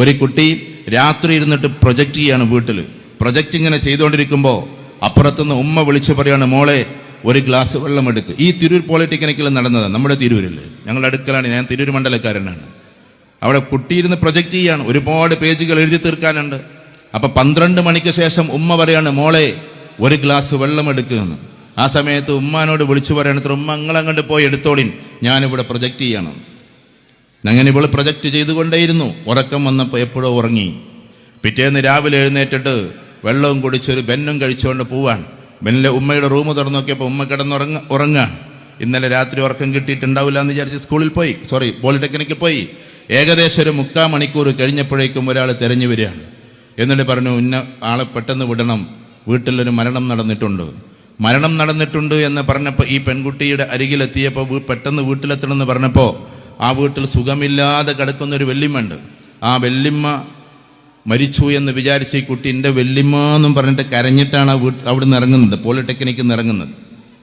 ഒരു കുട്ടി രാത്രി ഇരുന്നിട്ട് പ്രൊജക്റ്റ് ചെയ്യാണ് വീട്ടിൽ പ്രൊജക്റ്റ് ഇങ്ങനെ ചെയ്തുകൊണ്ടിരിക്കുമ്പോൾ അപ്പുറത്തുനിന്ന് ഉമ്മ വിളിച്ചു പറയാണ് മോളെ ഒരു ഗ്ലാസ് വെള്ളം എടുക്ക്. ഈ തിരൂർ പോളിടെക്നിക്കിൽ നടന്നതാണ് നമ്മുടെ തിരൂരിൽ ഞങ്ങളുടെ അടുക്കലാണ് ഞാൻ തിരൂർ മണ്ഡലക്കാരനാണ്. അവിടെ കുട്ടിയിരുന്ന് പ്രൊജക്റ്റ് ചെയ്യാണ് ഒരുപാട് പേജുകൾ എഴുതി തീർക്കാനുണ്ട്. അപ്പൊ പന്ത്രണ്ട് മണിക്ക് ശേഷം ഉമ്മ പറയാണ് മോളെ ഒരു ഗ്ലാസ് വെള്ളം എടുക്കുമെന്ന് ആ സമയത്ത് ഉമ്മാനോട് വിളിച്ചു പറയണത്ര ഉമ്മ അങ്ങോട്ട് പോയി എടുത്തോളിൻ ഞാനിവിടെ പ്രൊജക്റ്റ് ചെയ്യണം. അങ്ങനെ ഇവൾ പ്രൊജക്റ്റ് ചെയ്തുകൊണ്ടേയിരുന്നു. ഉറക്കം വന്നപ്പോൾ എപ്പോഴോ ഉറങ്ങി. പിറ്റേന്ന് രാവിലെ എഴുന്നേറ്റിട്ട് വെള്ളവും കുടിച്ചൊരു ബെന്നും കഴിച്ചുകൊണ്ട് പോവാണ്. ബെന്നിലെ ഉമ്മയുടെ റൂം തുറന്നു ഉമ്മ കിടന്നുറങ്ങ ഉറങ്ങാൻ ഇന്നലെ രാത്രി ഉറക്കം കിട്ടിയിട്ടുണ്ടാവില്ല എന്ന് വിചാരിച്ച് സ്കൂളിൽ പോയി. സോറി പോളിടെക്നിക്കിൽ പോയി. ഏകദേശം ഒരു മുക്കാ മണിക്കൂർ കഴിഞ്ഞപ്പോഴേക്കും ഒരാൾ തിരഞ്ഞു വരികയാണ്. എന്നിട്ട് പറഞ്ഞു ഇന്ന ആളെ പെട്ടെന്ന് വിടണം. വീട്ടിലൊരു മരണം നടന്നിട്ടുണ്ട്. മരണം നടന്നിട്ടുണ്ട് എന്ന് പറഞ്ഞപ്പോൾ ഈ പെൺകുട്ടിയുടെ അരികിലെത്തിയപ്പോൾ പെട്ടെന്ന് വീട്ടിലെത്തണമെന്ന് പറഞ്ഞപ്പോൾ ആ വീട്ടിൽ സുഖമില്ലാതെ കിടക്കുന്ന ഒരു വെല്ലിമ്മ ആ വെല്ലിമ്മ മരിച്ചു എന്ന് വിചാരിച്ച് ഈ കുട്ടി എന്റെ വെല്ലിമ്മ എന്നും പറഞ്ഞിട്ട് കരഞ്ഞിട്ടാണ് ആ വീട്ട് അവിടുന്ന് ഇറങ്ങുന്നത്. പോളിടെക്നിക്കിൽ നിന്ന് ഇറങ്ങുന്നത്.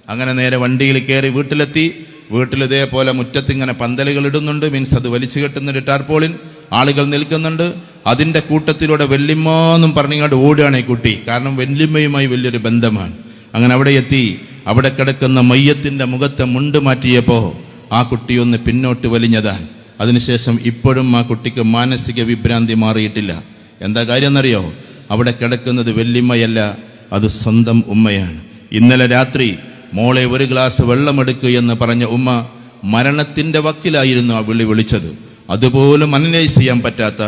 അങ്ങനെ നേരെ വണ്ടിയിൽ കയറി വീട്ടിലെത്തി. വീട്ടിൽ ഇതേപോലെ മുറ്റത്ത് ഇങ്ങനെ പന്തലുകൾ ഇടുന്നുണ്ട്. മീൻസ് അത് വലിച്ചു കെട്ടുന്നുണ്ട് ടാർപോളിൻ. ആളുകൾ നിൽക്കുന്നുണ്ട്. അതിന്റെ കൂട്ടത്തിലൂടെ വെല്ലിമ്മ എന്നും പറഞ്ഞിങ്ങോട്ട് ഓടുകയാണ് ഈ കുട്ടി. കാരണം വെല്ലിമ്മയുമായി വലിയൊരു ബന്ധമാണ്. അങ്ങനെ അവിടെ എത്തി. അവിടെ കിടക്കുന്ന മയ്യത്തിന്റെ മുഖത്തെ മുണ്ട് മാറ്റിയപ്പോ ആ കുട്ടിയൊന്ന് പിന്നോട്ട് വലിഞ്ഞതാണ് അതിനുശേഷം ഇപ്പോഴും ആ കുട്ടിക്ക് മാനസിക വിഭ്രാന്തി മാറിയിട്ടില്ല. എന്താ കാര്യം എന്നറിയോ അവിടെ കിടക്കുന്നത് വെല്ലിമ്മയല്ല അത് സ്വന്തം ഉമ്മയാണ്. ഇന്നലെ രാത്രി മോളെ ഒരു ഗ്ലാസ് വെള്ളമെടുക്കൂ എന്ന് പറഞ്ഞ ഉമ്മ മരണത്തിന്റെ വക്കിലായിരുന്നു ആ വിളി വിളിച്ചത്. അതുപോലും അനലൈസ് ചെയ്യാൻ പറ്റാത്ത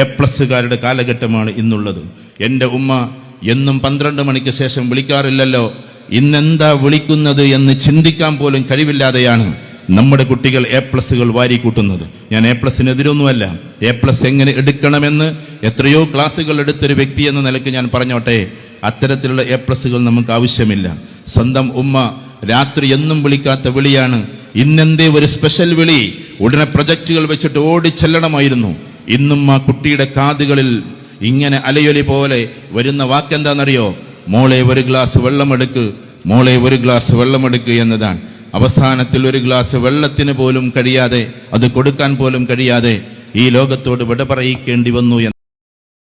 എ പ്ലസ്സുകാരുടെ കാലഘട്ടമാണ് ഇന്നുള്ളത്. എന്റെ ഉമ്മ എന്നും പന്ത്രണ്ട് മണിക്ക് ശേഷം വിളിക്കാറില്ലല്ലോ. ഇന്നെന്താ വിളിക്കുന്നത് എന്ന് ചിന്തിക്കാൻ പോലും കഴിവില്ലാതെയാണ് നമ്മുടെ കുട്ടികൾ എ പ്ലസുകൾ വാരിക്കൂട്ടുന്നത് ഞാൻ എ പ്ലസിനെതിരൊന്നുമല്ല എ പ്ലസ് എങ്ങനെ എടുക്കണമെന്ന് എത്രയോ ക്ലാസ്സുകൾ എടുത്തൊരു വ്യക്തി എന്ന നിലയ്ക്ക് ഞാൻ പറഞ്ഞോട്ടെ. അത്തരത്തിലുള്ള എ പ്ലസ്സുകൾ നമുക്ക് ആവശ്യമില്ല. സ്വന്തം ഉമ്മ രാത്രി എന്നും വിളിക്കാത്ത വിളിയാണ്. ഇന്നെന്തേ ഒരു സ്പെഷ്യൽ വിളി? ഉടനെ പ്രൊജക്റ്റുകൾ വെച്ചിട്ട് ഓടിച്ചെല്ലണമായിരുന്നു ഇന്നും ആ കുട്ടിയുടെ കാതുകളിൽ ഇങ്ങനെ അലയൊലി പോലെ വരുന്ന വാക്കെന്താണെന്നറിയോ? മോളെ ഒരു ഗ്ലാസ് വെള്ളമെടുക്ക് മോളെ ഒരു ഗ്ലാസ് വെള്ളമെടുക്ക് എന്നതാണ്. അവസാനത്തിൽ ഒരു ഗ്ലാസ് വെള്ളത്തിന് പോലും കഴിയാതെ അത് കൊടുക്കാൻ പോലും കഴിയാതെ ഈ ലോകത്തോട് വിട പറയിക്കേണ്ടി വന്നു